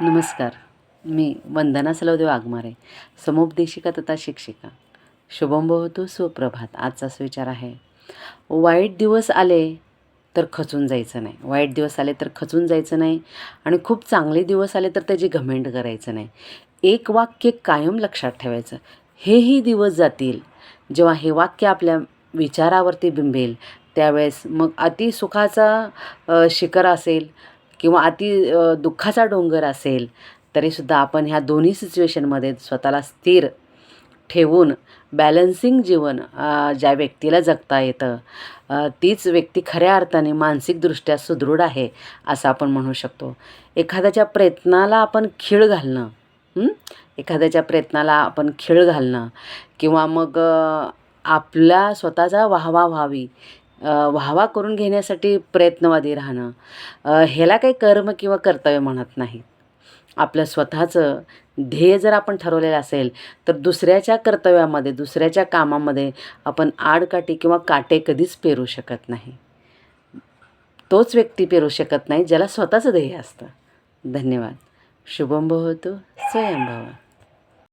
नमस्कार. मी वंदना सलवदेव आगमारे समुपदेशिका तथा शिक्षिका. शुभम भवतु सुप्रभात. आजचा विचार आहे. वाईट दिवस आले तर खचून जायचं नाही. वाईट दिवस आले तर खचून जायचं नाही आणि खूप चांगले दिवस आले तर त्याची घमेंड करायचं नाही. एक वाक्य कायम लक्षात ठेवायचं. हेही दिवस जातील जेव्हा हे वाक्य आपल्या विचारावरती बिंबेल. त्यावेळेस मग अति सुखाचा शिखर असेल. किंवा अति दुःखाचा डोंगर असेल तरीसुद्धा आपण ह्या दोन्ही सिच्युएशनमध्ये स्वतःला स्थिर ठेवून बॅलन्सिंग जीवन ज्या व्यक्तीला जगता येतं तीच व्यक्ती खऱ्या अर्थाने मानसिकदृष्ट्या सुदृढ आहे असं आपण म्हणू शकतो. एखाद्याच्या प्रयत्नाला आपण खीळ घालणं एखाद्याच्या प्रयत्नाला आपण खीळ घालणं किंवा मग आपला स्वतःचा वाहवा व्हावी व्हावा करून घेण्यासाठी प्रयत्नवादी राहणं. ह्याला काही कर्म किंवा कर्तव्य म्हणत नाही आपलं स्वतःचं ध्येय जर आपण ठरवलेलं असेल तर दुसऱ्याच्या कर्तव्यामध्ये दुसऱ्याच्या कामामध्ये आपण आडकाठी किंवा काटे कधीच पेरू शकत नाही. तोच व्यक्ती पेरू शकत नाही ज्याला स्वतःचं ध्येय असतं. धन्यवाद. शुभम भवतु. स्वयंभव.